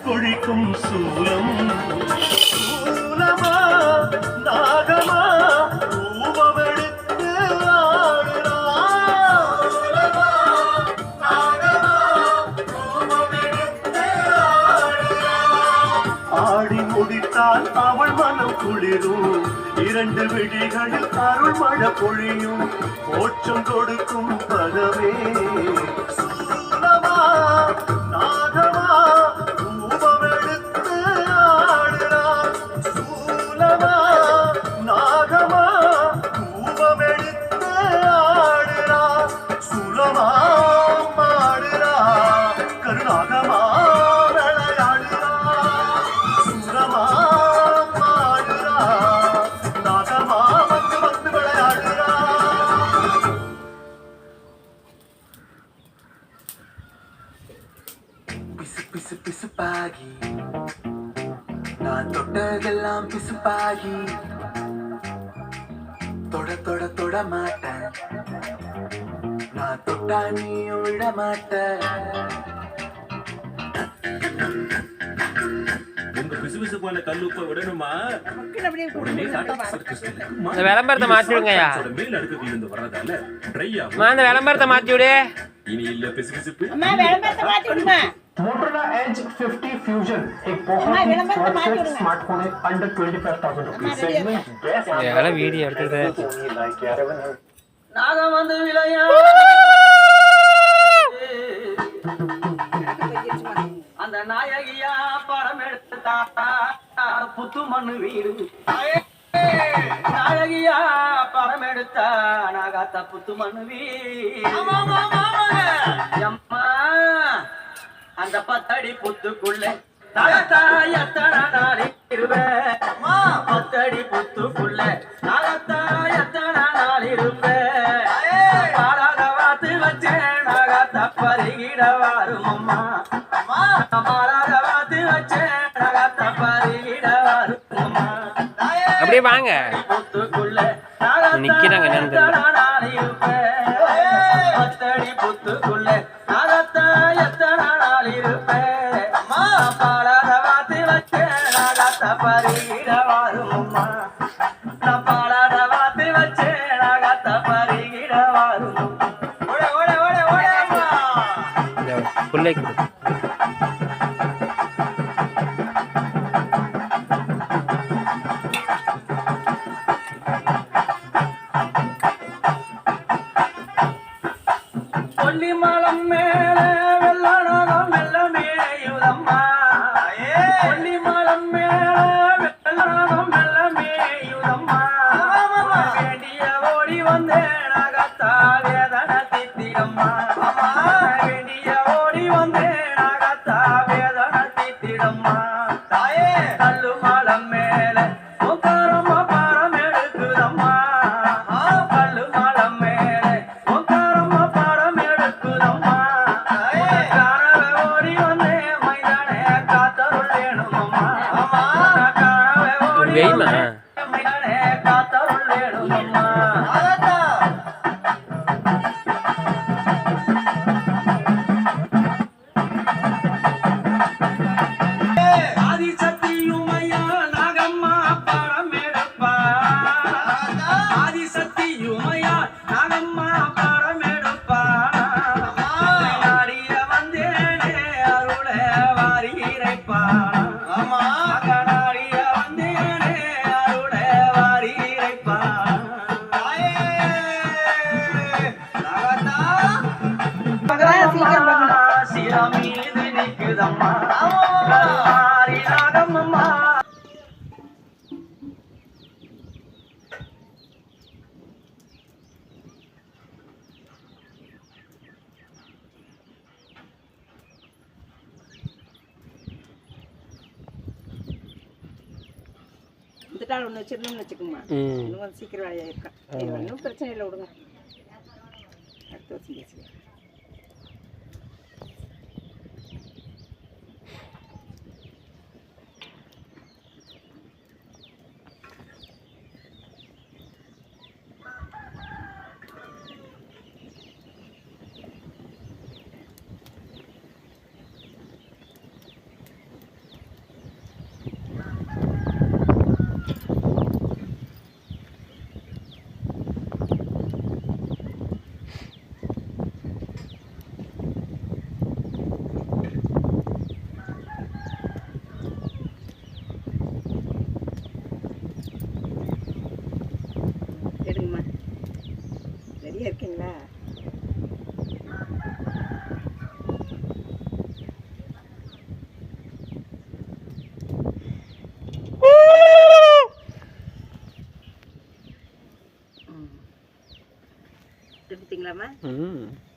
கொழிக்கும் சூலம். சூலமா நாகமா ரூபமெடுத்து ஆடி முடித்தால் அவள் மனம் குளிரும். இரண்டு விழிகளில் அருள் மழை பொழியும். மோட்சம் கொடுக்கும் பதவே பிசுப்பாகி. நான் தொட்டதெல்லாம் பிசுப்பாகி. தொட தொட தொட மாட்டேன். நான் தொட்டா நீயும் விட மாட்ட. உங்க பிசுபிசுப்பான கல்லுப்ப விடணுமா? இந்த விளம்பரத்தை மாத்தி விடுங்கய்யா. அந்த விளம்பரத்தை மாத்தி விடு. இனி இல்ல பிசுபிசுப்பு. அம்மா விளம்பரத்தை மாத்தி விடுமா? Motorola Edge 50 Fusion एक बहुत हमारे ही विलंब तो मार perfect दूंगा। स्मार्टफोन है अंडर 25000 रुपीस हमारे सेगमेंट बेस्ट இதெல்லாம் வீடியோ எடுத்துக்கிட்டு only like 11 நாகம் வந்து விளையா அந்த நாயகியா படம் எடுத்தா புத்து மண்ணு வீடு நாயகியா படம் எடுத்தா நாகாத்த புத்து மண்ணு வீடு அம்மா அந்த பத்தடி புத்துக்குள்ள. நாகத்தா எத்தனை நாள் இருவேன் பத்தடி புத்துக்குள்ள. நாகத்தா எத்தனை நாள் இருப்பேன் பாடாத வாத்து வச்சேன். நாகத்தா பருகிட வரும் அம்மா. பாடாத வாத்து வச்சேன். நாகத்தா பருகிட வரும் அம்மா. அப்படியே வாங்க. புத்துக்குள்ள. நிக்கிறாங்க என்னன்னு அம்மா பாடாத வாத்து வச்சேன் நாகத்தா பருகிட வாரும் அம்மா நான் பாடாத வாத்து வச்சேன் நாகத்தா பருகிட வரும் அம்மா. ಬೇಯ್ಮಾ கல்லாரி நாகம்மா இந்த டால் ஒன்று வச்சிடணும்னு வச்சுக்கோமா இன்னும் கொஞ்சம் சீக்கிரம் வேலையாக இருக்கா? ஒன்றும் பிரச்சனை இல்லை விடுங்க. அடுத்த வருஷம் பேசுகிறேன் konting laman. Mm.